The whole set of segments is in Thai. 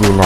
อยู่ไ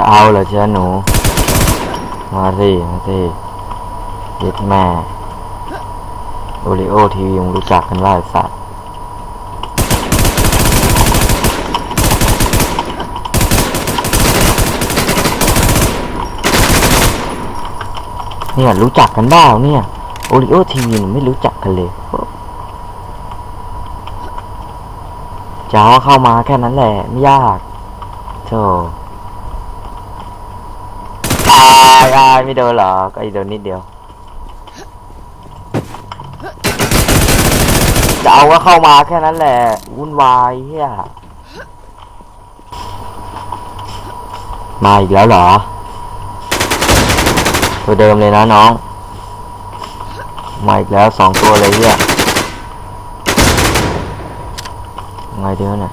จะเอาเหรอจ๊ะหนู มาสิมาสิเย็ดแม่โอริโอทีวียังรู้จักกันว่าไอ้สัตว์เนี่ยรู้จักกันบ้าเนี่ยโอริโอทีวีไม่รู้จักกันเลยจะเอาเข้ามาแค่นั้นแหละ ไม่ยากโธ่ ตายไม่โดนหรอกก็อีกโดนนิดเดียว จะเอาก็เข้ามาแค่นั้นแหละ วุ่นวายเฮียมาอีกแล้วเหรอ ตัวเดิมเลยนะน้อง มาอีกแล้วสองตัวเลยเฮียไงเดียวน่ะ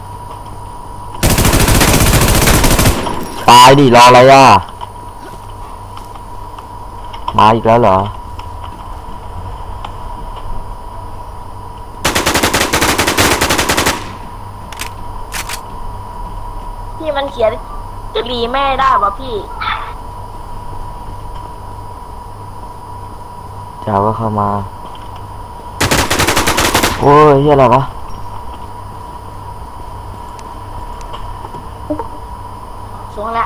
ตายดิรออะไรอะ มาอีกแล้วเหรอ พี่มันเขียนจะรีแม่ได้ป่ะพี่จะเอาก็เข้ามา โอ้ยเฮียอะไรวะ สวงละ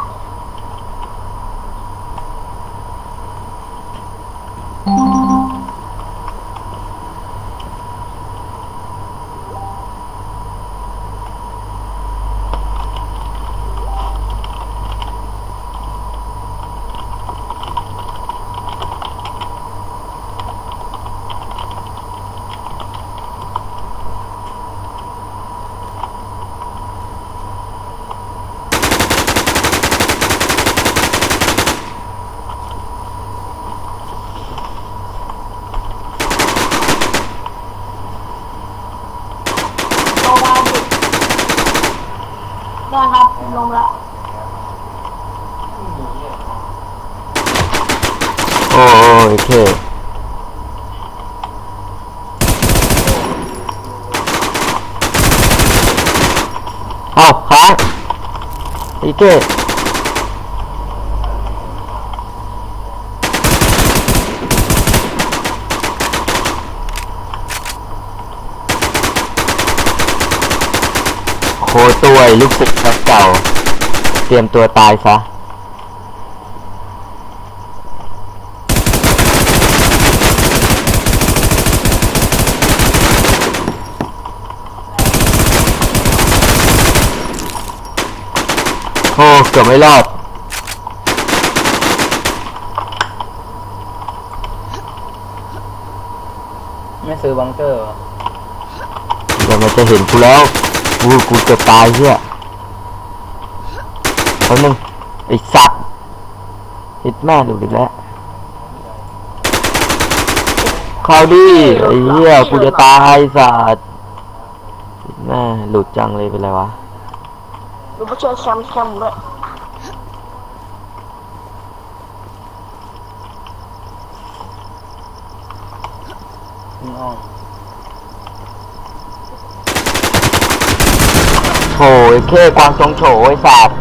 ลงมาดิ ได้ครับ ลงละโอ้โอเคเอาค้างอีเก้ โคตัวลูกศิษย์เก่า เตรียมตัวตายซะโอ้เกือบไม่รอดไม่ซื้อบังเกอร์เหรอเดี๋ยวมันจะเห็นกูแล้ว กูกูเกือบตายเฮียคนหนึ่งไอ้สัตว์ฮิตแม่หลุดอีกแล้วเข้าดิไอ้เหี้ยกูจะตายสัตว์ฮิตแม่หลุดจังเลยเป็นไรวะดูมาช่วยแคมป์แคมป์ด้วยคุณอ้อม ถไอ้เข้กวางจงโฉไอ้สัตว์